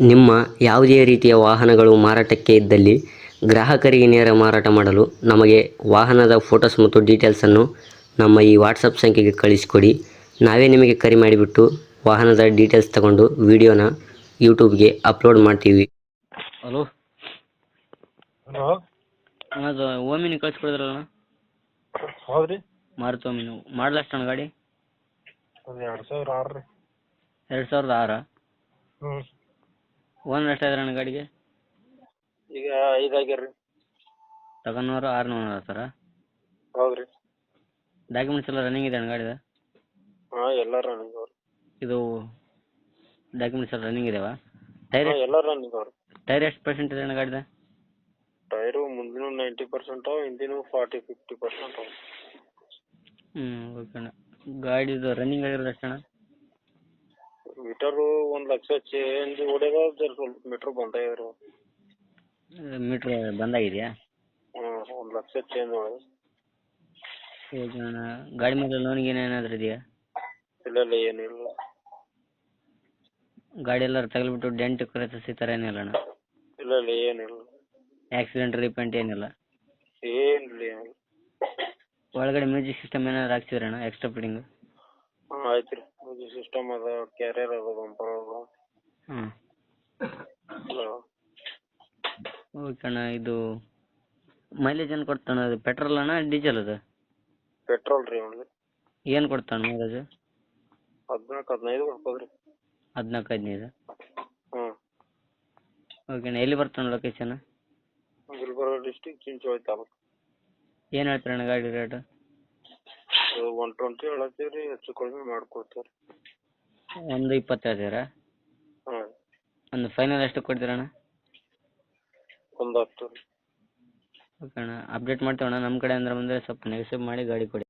ನಿಮ್ಮ ಯಾವುದೇ ರೀತಿಯ ವಾಹನಗಳು ಮಾರಾಟಕ್ಕೆ ಇದ್ದಲ್ಲಿ ಗ್ರಾಹಕರಿಗೆ ನೇರ ಮಾರಾಟ ಮಾಡಲು ನಮಗೆ ವಾಹನದ ಫೋಟೋಸ್ ಮತ್ತು ಡೀಟೇಲ್ಸನ್ನು ನಮ್ಮ ಈ ವಾಟ್ಸಪ್ ಸಂಖ್ಯೆಗೆ ಕಳಿಸಿಕೊಡಿ. ನಾವೇ ನಿಮಗೆ ಕರೆ ಮಾಡಿಬಿಟ್ಟು ವಾಹನದ ಡೀಟೇಲ್ಸ್ ತಗೊಂಡು ವಿಡಿಯೋನ ಯೂಟ್ಯೂಬ್ಗೆ ಅಪ್ಲೋಡ್ ಮಾಡ್ತೀವಿ. ಹಲೋ. ಹಲೋ. ಅದು ಓಮಿನಿ ಕಳ್ಸ್ಕೊಡಿದ್ರಲ್ಲ? ಹೌದ್ರಿ. ಮಾರುತಿ ಓಮಿನಿ. ಮಾಡಲ್ ಎಷ್ಟು ಗಾಡಿ? ಅದು ಎರಡು ಸಾವಿರ ಆರು ಎರಡು ಸಾವಿರದ ಆರಾ? ಹ್ಞೂ ಓನರ್ ಎಷ್ಟಾಯ್ತು ಅಣ್ಣ ಗಾಡಿಗೆ? ಈಗ ಐದು ಆಗ್ಯಾರ ರೀ ತಗೊಂಡವ್ರು ಆರುನೂರು ಹತ್ತಾರ ಹೌದ್ರಿ. ಡಾಕ್ಯುಮೆಂಟ್ಸ್ ಎಲ್ಲ ರನ್ನಿಂಗ್ ಇದೆ ಅಣ್ಣ ಗಾಡಿದ? ಹಾ ಎಲ್ಲ ರನ್ನಿಂಗ್ ಅವ್ರಿ. ಇದು ಡಾಕ್ಯುಮೆಂಟ್ಸ್ ಎಲ್ಲ ರನ್ನಿಂಗ್ ಇದಾವ? ಟೈರ್ ಹಾಂ ಎಲ್ಲ ರನ್ನಿಂಗ್ ಅವ್ರಿ. ಟೈರ್ ಎಷ್ಟು ಪರ್ಸೆಂಟ್ ಇದೆ ಅಣ್ಣ ಗಾಡಿದ? ಟೈರು ಮುಂದಿನ ನೈಂಟಿ ಪರ್ಸೆಂಟ್ ಅವ ಹಿಂದಿನ ಫಾರ್ಟಿ ಫಿಫ್ಟಿ ಪರ್ಸೆಂಟ್ ಅವ ಹ್ಞೂ ಓಕೆ ಅಣ್ಣ. ಗಾಡಿದು ರನ್ನಿಂಗ್ ಆಗಿರೋದು ಎಷ್ಟು ಅಣ್ಣ? ಮೀಟರು ಒಂದ್ ಲಕ್ಷ ಚೇಂಜ್ ಹೊಡ್ಯದ ಜರ ಸ್ವಲ್ಪ ಮೀಟರ್ ಬಂದ ಇದ್ರು ಮೀಟ್ರ್ ಬಂದಾಗಿದೆಯಾ ಒಂದು ಲಕ್ಷ ಚೇಂಜ್ ಹೊಡೆದ. ಓಕೆ ಅಣ್ಣ ಗಾಡಿ ಮೇಲೆ ಲೋನಿಗೆ ಏನೇನಾದರೂ ಇದೆಯಾ? ಇಲ್ಲ ಇಲ್ಲ ಏನಿಲ್ಲ ಗಾಡಿ ಎಲ್ಲಾರು ತಗಲ್ಬಿಟ್ಟು ಡೆಂಟ್ ಕ್ರಚಸ್ ಈ ಥರ ಏನಿಲ್ಲ ಅಣ್ಣ? ಇಲ್ಲ ಇಲ್ಲ ಏನಿಲ್ಲ ಆಕ್ಸಿಡೆಂಟ್ ರೀಪೇಂಟ್ ಏನಿಲ್ಲ? ಏನಿಲ್ಲ ಏನಿಲ್ಲ ಒಳಗಡೆ ಮ್ಯೂಸಿಕ್ ಸಿಸ್ಟಮ್ ಏನಾದ್ರು ಹಾಕ್ಸಿದ್ರಣ್ಣ ಅಣ್ಣ ಎಕ್ಸ್ಟ್ರಾ ಫಿಟ್ಟಿಂಗ್ ಆಯ್ತು ಆಯ್ತು ರೀ ಸಿಸ್ಟಮ್ ಅದ ಕ್ಯಾರಿಯರ್ ಅದ ಬಂಪರ್ ಅದ. ಹ್ಮ್. ಹಲೋ. ಓಕೆ ಅಣ್ಣ ಇದು ಮೈಲೇಜ್ ಏನು ಕೊಡ್ತಾನ ಅದು ಪೆಟ್ರೋಲ್ ಅಣ್ಣ ಡೀಸೆಲ್ ಅದು? ಪೆಟ್ರೋಲ್ ರೀ ಏನ್ ಏನು ಕೊಡ್ತಾನ ಮೈಲೇಜ್ ಹದಿನಾಲ್ಕು ಹದಿನೈದು ಕೊಡ್ಬೋದು ರೀ ಹದಿನಾಲ್ಕು ಹದಿನೈದು? ಹ್ಮ್. ಓಕೆ ಅಣ್ಣ ಎಲ್ಲಿ ಬರ್ತಾನ ಲೊಕೇಶನ್ ಗುಲ್ಬರ್ಗ ಡಿಸ್ಟಿಕ್ ಚಿಂಚೋಳಿ ತಾಲೂಕು. ಏನು ಹೇಳ್ತಾರೆ ಅಣ್ಣ ಗಾಡಿ ರೇಟು ಒನ್ ಟ್ವೆಂಟಿ ಹೇಳತ್ತೀವಿ ರೀ ಹೆಚ್ಚು ಕಡಿಮೆ ಮಾಡ್ಕೊಡ್ತೀವಿ ಒಂದು ಇಪ್ಪತ್ತು ಹೇಳ್ತೀರಾ ಹಾಂ. ಒಂದು ಫೈನಲ್ ಎಷ್ಟು ಕೊಡ್ತೀರಣ್ಣ? ಒಂದು ಹತ್ತು ಓಕೆ ಅಣ್ಣ ಅಪ್ಡೇಟ್ ಮಾಡ್ತೀವಣ್ಣ ನಮ್ಮ ಕಡೆ ಅಂದ್ರೆ ಬಂದರೆ ಸ್ವಲ್ಪ ನೆಗೆಸಿವ್ ಮಾಡಿ ಗಾಡಿ ಕೊಡಿ.